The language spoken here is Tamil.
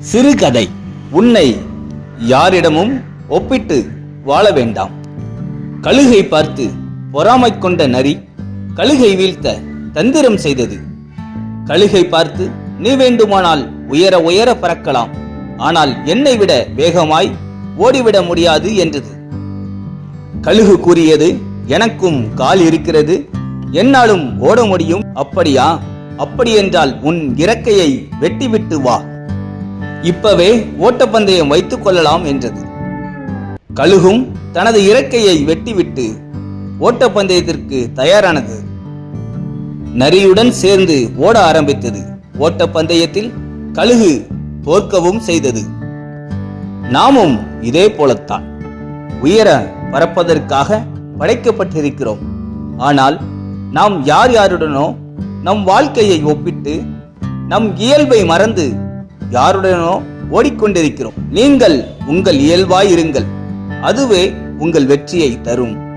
சிறுகதை. உன்னை யாரிடமும் ஒப்பிட்டு வாழ வேண்டாம். கழுகை பார்த்து பொறாமை கொண்ட நரி கழுகை வீழ்த்த தந்திரம் செய்தது. கழுகை பார்த்து நீ வேண்டுமானால் உயர உயர பறக்கலாம். ஆனால் என்னை விட வேகமாய் ஓடிவிட முடியாது என்றது. கழுகு கூறியது எனக்கும் கால் இருக்கிறது. என்னாலும் ஓட முடியும். அப்படியா? அப்படியென்றால் உன் இறக்கையை வெட்டிவிட்டு வா. இப்பவே ஓட்டப்பந்தயம் வைத்துக் கொள்ளலாம் என்றது. கழுகும் தனது இறக்கையை வெட்டிவிட்டு ஓட்டப்பந்தயத்திற்கு தயாரானது. நரியுடன் சேர்ந்து ஓட ஆரம்பித்தது. ஓட்டப்பந்தயத்தில் கழுகு தோற்கவும் செய்தது. நாமும் இதே போலத்தான். உயர பறப்பதற்காக படைக்கப்பட்டிருக்கிறோம். ஆனால் நாம் யார் யாருடனோ நம் வாழ்க்கையை ஒப்பிட்டு நம் இயல்பை மறந்து யாருடனோ ஓடிக்கொண்டிருக்கிறோம். நீங்கள் உங்கள் இயல்பாய் இருங்கள். அதுவே உங்கள் வெற்றியை தரும்.